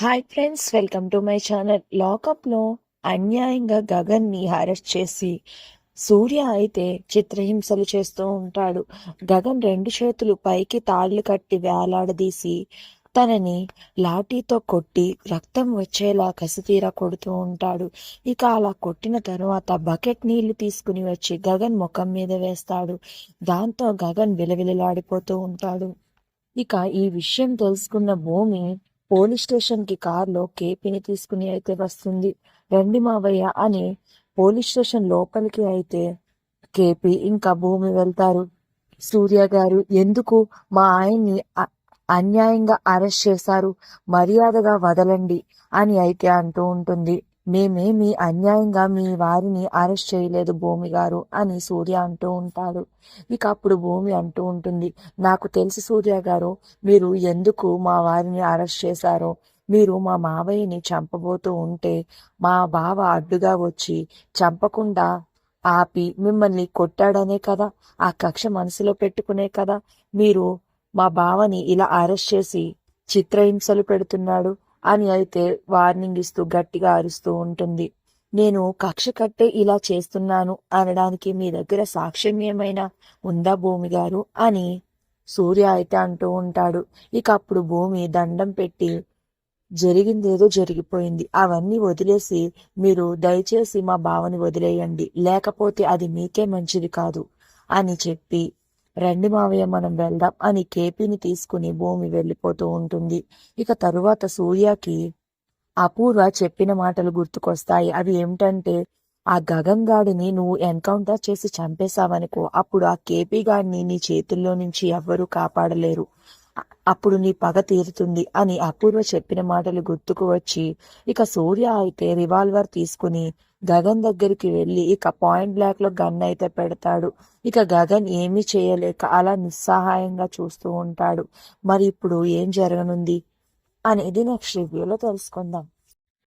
Hi friends welcome to my channel. లాకప్లో అన్యాయంగా గగన్ని arrest చేసి సూర్య అయితే చిత్రహింసలు చేస్తూ ఉంటాడు. గగన్ రెండు చేతులు పైకి తాళ్ళు కట్టి వేలాడదీసి తనని లాఠీతో కొట్టి రక్తం వచ్చేలా కసితీర కొడుతూ ఉంటాడు. ఇక అలా కొట్టిన తరువాత బకెట్ నీళ్ళు తీసుకుని వచ్చి గగన్ ముఖం మీద వేస్తాడు. దాంతో గగన్ విలవిలలాడిపోతూ ఉంటాడు. ఇక ఈ విషయం తెలుసుకున్న భూమి పోలీస్ స్టేషన్కి కారులో కేపీని తీసుకుని అయితే వస్తుంది. రండి మావయ్య అని పోలీస్ స్టేషన్ లోపలికి అయితే కేపీ ఇంకా భూమి వెళ్తారు. సూర్య గారు ఎందుకు మా ఆయన్ని అన్యాయంగా అరెస్ట్ చేశారు? మర్యాదగా వదలండి అని అయితే అంటూ ఉంటుంది. మేమేమి అన్యాయంగా మీ వారిని అరెస్ట్ చేయలేదు భూమి గారు అని సూర్య అంటూ ఉంటాడు. ఇక అప్పుడు భూమి అంటూ ఉంటుంది నాకు తెలుసు సూర్య గారు మీరు ఎందుకు మా వారిని అరెస్ట్ చేశారో. మీరు మా మావయ్యని చంపబోతూ ఉంటే మా బావ అడ్డుగా వచ్చి చంపకుండా ఆపి మిమ్మల్ని కొట్టాడనే కదా ఆ కక్ష మనసులో పెట్టుకునే కదా. మీరు మా బావని ఇలా అరెస్ట్ చేసి చిత్రహింసలు పెడుతున్నాడు. అని అయితే వార్నింగ్ ఇస్తూ గట్టిగా అరుస్తూ ఉంటుంది. నేను కక్ష కట్టే ఇలా చేస్తున్నాను అనడానికి మీ దగ్గర సాక్ష్యం ఏమైనా ఉందా భూమి గారు? అని సూర్య అయితే అంటూ ఉంటాడు. ఇక అప్పుడు భూమి దండం పెట్టి జరిగిందేదో జరిగిపోయింది. అవన్నీ వదిలేసి మీరు దయచేసి మా బావని వదిలేయండి. లేకపోతే అది మీకే మంచిది కాదు అని చెప్పి రండి మావయ్య మనం వెళ్దాం అని కేపీని తీసుకుని భూమి వెళ్ళిపోతూ ఉంటుంది. ఇక తరువాత సూర్యకి అపూర్వ చెప్పిన మాటలు గుర్తుకొస్తాయి. అవి ఏమిటంటే ఆ గగన్ గాడిని నువ్వు ఎన్కౌంటర్ చేసి చంపేశావనుకో అప్పుడు ఆ కేపీ గాడిని నీ చేతుల్లో నుంచి ఎవ్వరూ కాపాడలేరు. అప్పుడు నీ పగ తీరుతుంది అని అపూర్వ చెప్పిన మాటలు గుర్తుకు వచ్చి ఇక సూర్య అయితే రివాల్వర్ తీసుకుని గగన్ దగ్గరికి వెళ్ళి ఇక పాయింట్ బ్లాక్లో గన్ అయితే పెడతాడు. ఇక గగన్ ఏమీ చేయలేక అలా నిస్సహాయంగా చూస్తూ ఉంటాడు. మరి ఇప్పుడు ఏం జరగనుంది? అనేది నెక్స్ట్ రివ్యూలో తెలుసుకుందాం.